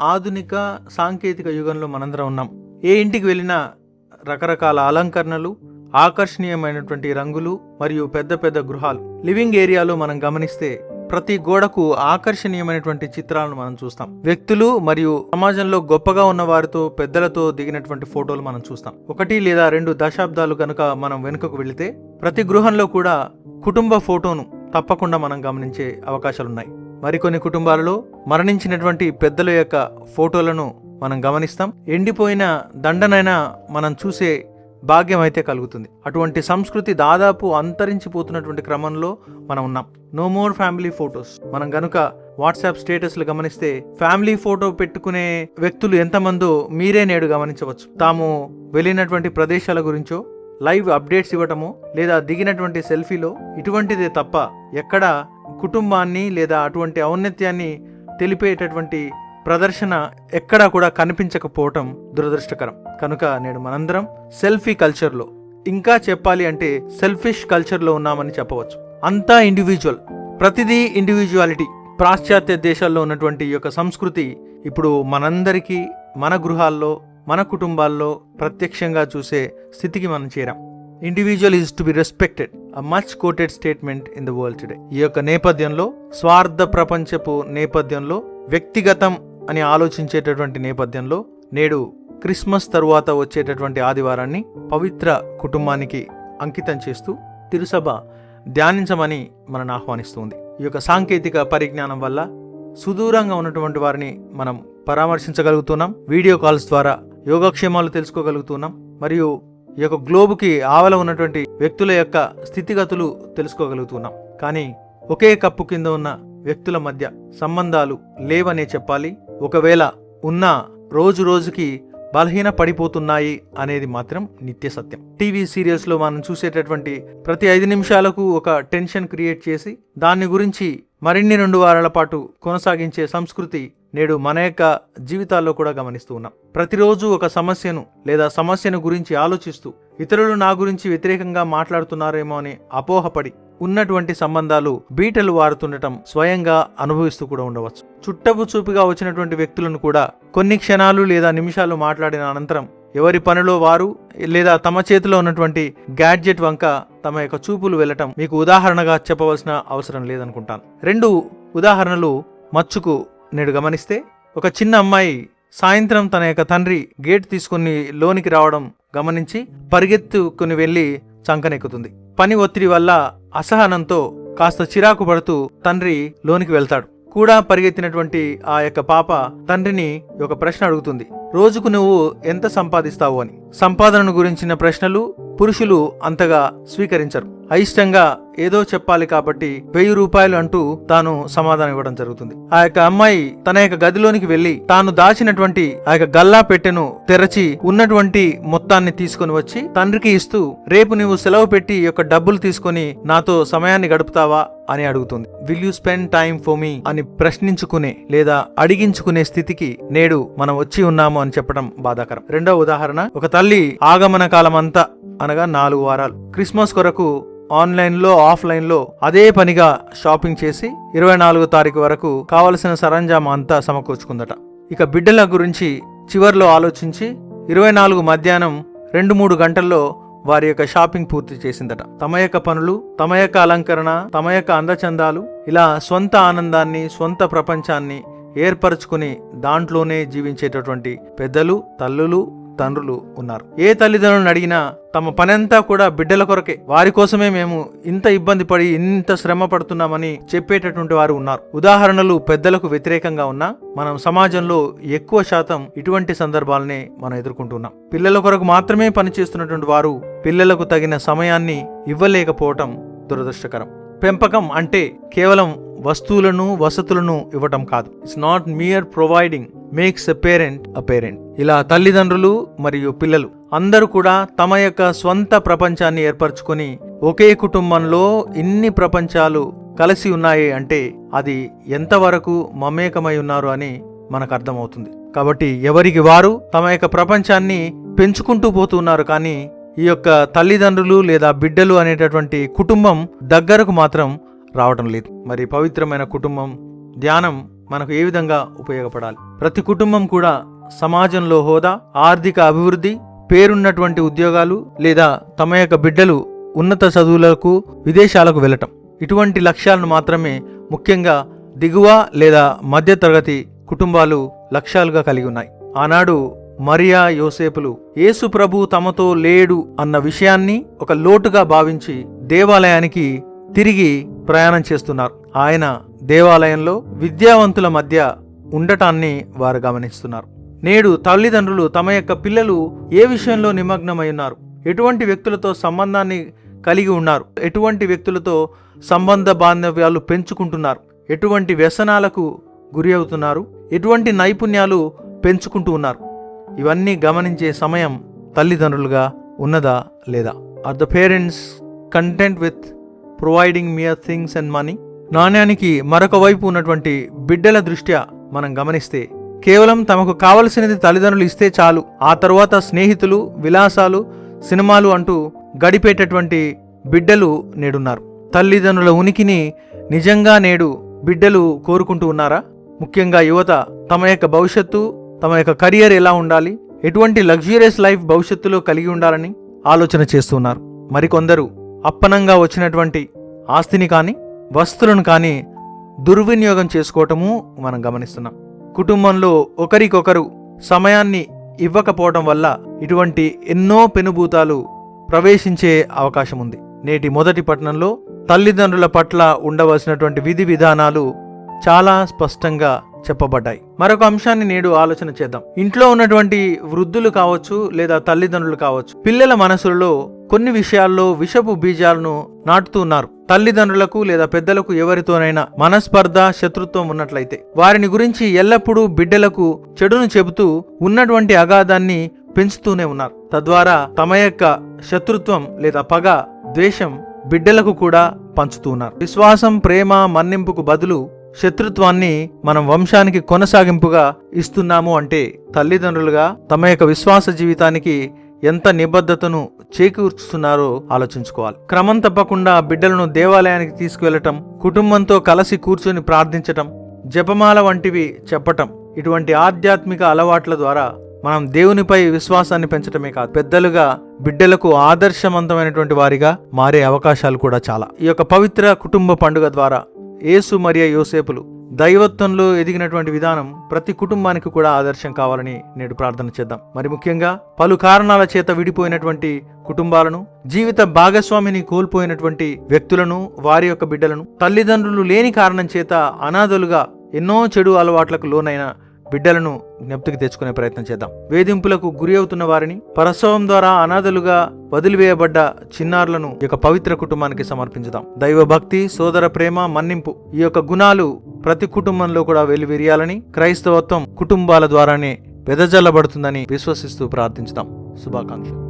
ఆధునిక సాంకేతిక యుగంలో మనందరం ఉన్నాం. ఏ ఇంటికి వెళ్ళినా రకరకాల అలంకరణలు ఆకర్షణీయమైనటువంటి రంగులు మరియు పెద్ద పెద్ద గృహాలు. లివింగ్ ఏరియాలో మనం గమనిస్తే ప్రతి గోడకు ఆకర్షణీయమైనటువంటి చిత్రాలను మనం చూస్తాం. వ్యక్తులు మరియు సమాజంలో గొప్పగా ఉన్న వారితో పెద్దలతో దిగినటువంటి ఫోటోలు మనం చూస్తాం. ఒకటి లేదా రెండు దశాబ్దాలు కనుక మనం వెనుకకు వెళితే ప్రతి గృహంలో కూడా కుటుంబ ఫోటోను తప్పకుండా మనం గమనించే అవకాశాలున్నాయి. మరికొన్ని కుటుంబాలలో మరణించినటువంటి పెద్దల యొక్క ఫోటోలను మనం గమనిస్తాం. ఎండిపోయిన దండనైనా మనం చూసే భాగ్యం అయితే కలుగుతుంది. అటువంటి సంస్కృతి దాదాపు అంతరించిపోతున్నటువంటి క్రమంలో మనం ఉన్నాం. నో మోర్ ఫ్యామిలీ ఫొటోస్ మనం గనుక వాట్సాప్ స్టేటస్లు గమనిస్తే ఫ్యామిలీ ఫోటో పెట్టుకునే వ్యక్తులు ఎంతమందో మీరే నేడు గమనించవచ్చు. తాము వెళ్ళినటువంటి ప్రదేశాల గురించో లైవ్ అప్డేట్స్ ఇవ్వటము లేదా దిగినటువంటి సెల్ఫీలో ఇటువంటిదే తప్ప ఎక్కడ కుటుంబాన్ని లేదా అటువంటి ఔన్నత్యాన్ని తెలిపేటటువంటి ప్రదర్శన ఎక్కడా కూడా కనిపించకపోవటం దురదృష్టకరం. కనుక నేడు మనందరం సెల్ఫీ కల్చర్లో ఇంకా చెప్పాలి అంటే సెల్ఫిష్ కల్చర్లో ఉన్నామని చెప్పవచ్చు. అంతా ఇండివిజువల్. ప్రతిదీ ఇండివిజువాలిటీ. పాశ్చాత్య దేశాల్లో ఉన్నటువంటి ఈ యొక్క సంస్కృతి ఇప్పుడు మనందరికీ మన గృహాల్లో మన కుటుంబాల్లో ప్రత్యక్షంగా చూసే స్థితికి మనం చేరాం. Individual is to be respected a much quoted statement in the world today ఈ యొక్క నేపథ్యంలో స్వార్థ ప్రపంచపు నేపథ్యంలో వ్యక్తిగతం అని ఆలోచించేటటువంటి నేపథ్యంలో నేడు క్రిస్మస్ తరువాత వచ్చేటటువంటి ఆదివారాన్ని పవిత్ర కుటుంబానికి అంకితం చేస్తూ తిరుసభ ధ్యానించమని మనను ఆహ్వానిస్తుంది. ఈ యొక్క సాంకేతిక పరిజ్ఞానం వల్ల సుదూరంగా ఉన్నటువంటి వారిని మనం పరామర్శించగలుగుతున్నాం వీడియో కాల్స్ ద్వారా యోగక్షేమాలు తెలుసుకోగలుగుతున్నాం మరియు ఈ యొక్క గ్లోబుకి ఆవల ఉన్నటువంటి వ్యక్తుల యొక్క స్థితిగతులు తెలుసుకోగలుగుతున్నాం. కానీ ఒకే కప్పు కింద ఉన్న వ్యక్తుల మధ్య సంబంధాలు లేవనే చెప్పాలి. ఒకవేళ ఉన్నా రోజు రోజుకి బలహీన పడిపోతున్నాయి అనేది మాత్రం నిత్య సత్యం. టీవీ సీరియల్స్లో మనం చూసేటటువంటి ప్రతి ఐదు నిమిషాలకు ఒక టెన్షన్ క్రియేట్ చేసి దాని గురించి మరిన్ని రెండు వారాల పాటు కొనసాగించే సంస్కృతి నేడు మన యొక్క జీవితాల్లో కూడా గమనిస్తూ ఉన్నాం. ప్రతిరోజు ఒక సమస్యను లేదా సమస్యను గురించి ఆలోచిస్తూ ఇతరులు నా గురించి వ్యతిరేకంగా మాట్లాడుతున్నారేమో అని అపోహపడి ఉన్నటువంటి సంబంధాలు బీటలు వారుతుండటం స్వయంగా అనుభవిస్తూ కూడా ఉండవచ్చు. చుట్టపు చూపుగా వచ్చినటువంటి వ్యక్తులను కూడా కొన్ని క్షణాలు లేదా నిమిషాలు మాట్లాడిన అనంతరం ఎవరి పనిలో వారు లేదా తమ చేతిలో ఉన్నటువంటి గ్యాడ్జెట్ వంక తమ యొక్క చూపులు వెళ్ళటం మీకు ఉదాహరణగా చెప్పవలసిన అవసరం లేదనుకుంటాను. రెండు ఉదాహరణలు మచ్చుకు నేడు గమనిస్తే ఒక చిన్న అమ్మాయి సాయంత్రం తన యొక్క తండ్రి గేట్ తీసుకుని లోనికి రావడం గమనించి పరిగెత్తుకుని వెళ్ళి చంకనెక్కుతుంది. పని ఒత్తిడి వల్ల అసహనంతో కాస్త చిరాకు పడుతూ తండ్రి లోనికి వెళ్తాడు. కూడా పరిగెత్తినటువంటి ఆ యొక్క పాప తండ్రిని ఒక ప్రశ్న అడుగుతుంది. రోజుకు నువ్వు ఎంత సంపాదిస్తావు అని. సంపాదనను గురించిన ప్రశ్నలు పురుషులు అంతగా స్వీకరించరు. అయిష్టంగా ఏదో చెప్పాలి కాబట్టి వెయ్యి రూపాయలు అంటూ తాను సమాధానం ఇవ్వడం జరుగుతుంది. ఆ యొక్క అమ్మాయి తన యొక్క గదిలోనికి వెళ్ళి తాను దాచినటువంటి ఆ యొక్క గల్లా పెట్టెను తెరచి ఉన్నటువంటి మొత్తాన్ని తీసుకొని వచ్చి తండ్రికి ఇస్తూ రేపు నీవు సెలవు పెట్టి యొక్క డబ్బులు తీసుకొని నాతో సమయాన్ని గడుపుతావా? అని అడుగుతుంది. Will you spend time for me అని ప్రశ్నించుకునే లేదా అడిగించుకునే స్థితికి నేడు మనం వచ్చి ఉన్నాము అని చెప్పడం బాధాకరం. రెండవ ఉదాహరణ ఒక తల్లి ఆగమన కాలం అంతా అనగా నాలుగు వారాలు. క్రిస్మస్ కొరకు ఆన్లైన్లో ఆఫ్లైన్లో అదే పనిగా షాపింగ్ చేసి ఇరవై నాలుగో తారీఖు వరకు కావలసిన సరంజామా అంతా సమకూర్చుకుందట. ఇక బిడ్డల గురించి చివర్లో ఆలోచించి ఇరవై నాలుగు మధ్యాహ్నం రెండు మూడు గంటల్లో వారి యొక్క షాపింగ్ పూర్తి చేసిందట. తమ యొక్క పనులు తమ యొక్క అలంకరణ తమ యొక్క అందచందాలు ఇలా స్వంత ఆనందాన్ని స్వంత ప్రపంచాన్ని ఏర్పరచుకుని దాంట్లోనే జీవించేటటువంటి పెద్దలు తల్లులు తండ్రులు ఉన్నారు. ఏ తల్లిదండ్రులను అడిగినా తమ పనంతా కూడా బిడ్డల కొరకే. వారి కోసమే మేము ఇంత ఇబ్బంది పడి ఇంత శ్రమ పడుతున్నామని చెప్పేటటువంటి వారు ఉన్నారు. ఉదాహరణలు పెద్దలకు వ్యతిరేకంగా ఉన్నా మనం సమాజంలో ఎక్కువ శాతం ఇటువంటి సందర్భాలనే మనం ఎదుర్కొంటున్నాం. పిల్లల కొరకు మాత్రమే పనిచేస్తున్నటువంటి వారు పిల్లలకు తగిన సమయాన్ని ఇవ్వలేకపోవటం దురదృష్టకరం. పెంపకం అంటే కేవలం వస్తువులను వసతులను ఇవ్వటం కాదు. It's not mere providing makes a parent a parent ఇలా తల్లిదండ్రులు మరియు పిల్లలు అందరూ కూడా తమ యొక్క స్వంత ప్రపంచాన్ని ఏర్పరచుకొని ఒకే కుటుంబంలో ఇన్ని ప్రపంచాలు కలిసి ఉన్నాయి అంటే అది ఎంతవరకు మమేకమై ఉన్నారు అని మనకు అర్థమవుతుంది. కాబట్టి ఎవరికి వారు తమ యొక్క ప్రపంచాన్ని పెంచుకుంటూ పోతున్నారు కానీ ఈ యొక్క తల్లిదండ్రులు లేదా బిడ్డలు అనేటటువంటి కుటుంబం దగ్గరకు మాత్రం రావటం లేదు. మరి పవిత్రమైన కుటుంబం ధ్యానం మనకు ఏ విధంగా ఉపయోగపడాలి? ప్రతి కుటుంబం కూడా సమాజంలో హోదా ఆర్థిక అభివృద్ధి పేరున్నటువంటి ఉద్యోగాలు లేదా తమ యొక్క బిడ్డలు ఉన్నత చదువులకు విదేశాలకు వెళ్ళటం. ఇటువంటి లక్ష్యాలను మాత్రమే ముఖ్యంగా దిగువ లేదా మధ్యతరగతి కుటుంబాలు లక్ష్యాలుగా కలిగి ఉన్నాయి. ఆనాడు మరియా యోసేపులు యేసు ప్రభు తమతో లేడు అన్న విషయాన్ని ఒక లోటుగా భావించి దేవాలయానికి తిరిగి ప్రయాణం చేస్తున్నారు. ఆయన దేవాలయంలో విద్యావంతుల మధ్య ఉండటాన్ని వారు గమనిస్తున్నారు. నేడు తల్లిదండ్రులు తమ యొక్క పిల్లలు ఏ విషయంలో నిమగ్నమై ఉన్నారు? ఎటువంటి వ్యక్తులతో సంబంధాన్ని కలిగి ఉన్నారు? ఎటువంటి వ్యక్తులతో సంబంధ బాంధవ్యాలు పెంచుకుంటున్నారు? ఎటువంటి వ్యసనాలకు గురి అవుతున్నారు? ఎటువంటి నైపుణ్యాలు పెంచుకుంటూ ఉన్నారు? ఇవన్నీ గమనించే సమయం తల్లిదండ్రులుగా ఉన్నదా లేదా? Are the parents content with providing mere things and money నాణ్యానికి మరొక వైపు ఉన్నటువంటి బిడ్డల దృష్ట్యా మనం గమనిస్తే కేవలం తమకు కావలసినది తల్లిదండ్రులు ఇస్తే చాలు. ఆ తరువాత స్నేహితులు విలాసాలు సినిమాలు అంటూ గడిపేటటువంటి బిడ్డలు నేడున్నారు. తల్లిదండ్రుల ఉనికిని నిజంగా నేడు బిడ్డలు కోరుకుంటూ ఉన్నారా? ముఖ్యంగా యువత తమ యొక్క భవిష్యత్తు తమ యొక్క కెరియర్ ఎలా ఉండాలి? ఎటువంటి లగ్జూరియస్ లైఫ్ భవిష్యత్తులో కలిగి ఉండాలని ఆలోచన చేస్తున్నారు. మరికొందరు అప్పనంగా వచ్చినటువంటి ఆస్తిని కానీ వస్తువులను కానీ దుర్వినియోగం చేసుకోవటము మనం గమనిస్తున్నాం. కుటుంబంలో ఒకరికొకరు సమయాన్ని ఇవ్వకపోవటం వల్ల ఇటువంటి ఎన్నో పెనుభూతాలు ప్రవేశించే అవకాశం ఉంది. నేటి మొదటి పట్టణంలో తల్లిదండ్రుల పట్ల ఉండవలసినటువంటి విధి విధానాలు చాలా స్పష్టంగా చెప్పబడ్డాయి. మరొక అంశాన్ని నేడు ఆలోచన చేద్దాం. ఇంట్లో ఉన్నటువంటి వృద్ధులు కావచ్చు లేదా తల్లిదండ్రులు కావచ్చు పిల్లల మనసులలో కొన్ని విషయాల్లో విషపు బీజాలను నాటుతూ ఉన్నారు తల్లిదండ్రులకు లేదా పెద్దలకు ఎవరితోనైనా మనస్పర్ధ శత్రుత్వం ఉన్నట్లయితే వారిని గురించి ఎల్లప్పుడూ బిడ్డలకు చెడును చెబుతూ ఉన్నటువంటి అగాధాన్ని పెంచుతూనే ఉన్నారు. తద్వారా తమ యొక్క శత్రుత్వం లేదా పగ ద్వేషం బిడ్డలకు కూడా పంచుతూ ఉన్నారు. విశ్వాసం ప్రేమ మన్నింపుకు బదులు శత్రుత్వాన్ని మనం వంశానికి కొనసాగింపుగా ఇస్తున్నాము అంటే తల్లిదండ్రులుగా తమ యొక్క విశ్వాస జీవితానికి ఎంత నిబద్ధతను చేకూర్చుతున్నారో ఆలోచించుకోవాలి. క్రమం తప్పకుండా బిడ్డలను దేవాలయానికి తీసుకువెళ్ళటం కుటుంబంతో కలిసి కూర్చొని ప్రార్థించటం జపమాల వంటివి చెప్పటం ఇటువంటి ఆధ్యాత్మిక అలవాట్ల ద్వారా మనం దేవునిపై విశ్వాసాన్ని పెంచటమే కాదు. పెద్దలుగా బిడ్డలకు ఆదర్శవంతమైనటువంటి వారిగా మారే అవకాశాలు కూడా చాలా. ఈ యొక్క పవిత్ర కుటుంబ పండుగ ద్వారా యేసు మరియ యోసేపులు దైవత్వంలో ఎదిగినటువంటి విధానం ప్రతి కుటుంబానికి కూడా ఆదర్శం కావాలని నేడు ప్రార్థన చేద్దాం. మరి ముఖ్యంగా పలు కారణాల చేత విడిపోయినటువంటి కుటుంబాలను జీవిత భాగస్వామిని కోల్పోయినటువంటి వ్యక్తులను వారి యొక్క బిడ్డలను తల్లిదండ్రులు లేని కారణం చేత అనాథలుగా ఎన్నో చెడు అలవాట్లకు లోనైన బిడ్డలను జ్ఞప్తికి తెచ్చుకునే ప్రయత్నం చేద్దాం. వేధింపులకు గురి అవుతున్న వారిని ప్రసవం ద్వారా అనాథలుగా వదిలివేయబడ్డ చిన్నారులను ఈ యొక్క పవిత్ర కుటుంబానికి సమర్పించుదాం. దైవ భక్తి సోదర ప్రేమ మన్నింపు ఈ యొక్క గుణాలు ప్రతి కుటుంబంలో కూడా వెలువిరియాలని క్రైస్తవత్వం కుటుంబాల ద్వారానే వెదజల్లబడుతుందని విశ్వసిస్తూ ప్రార్థించుదాం. శుభాకాంక్షలు.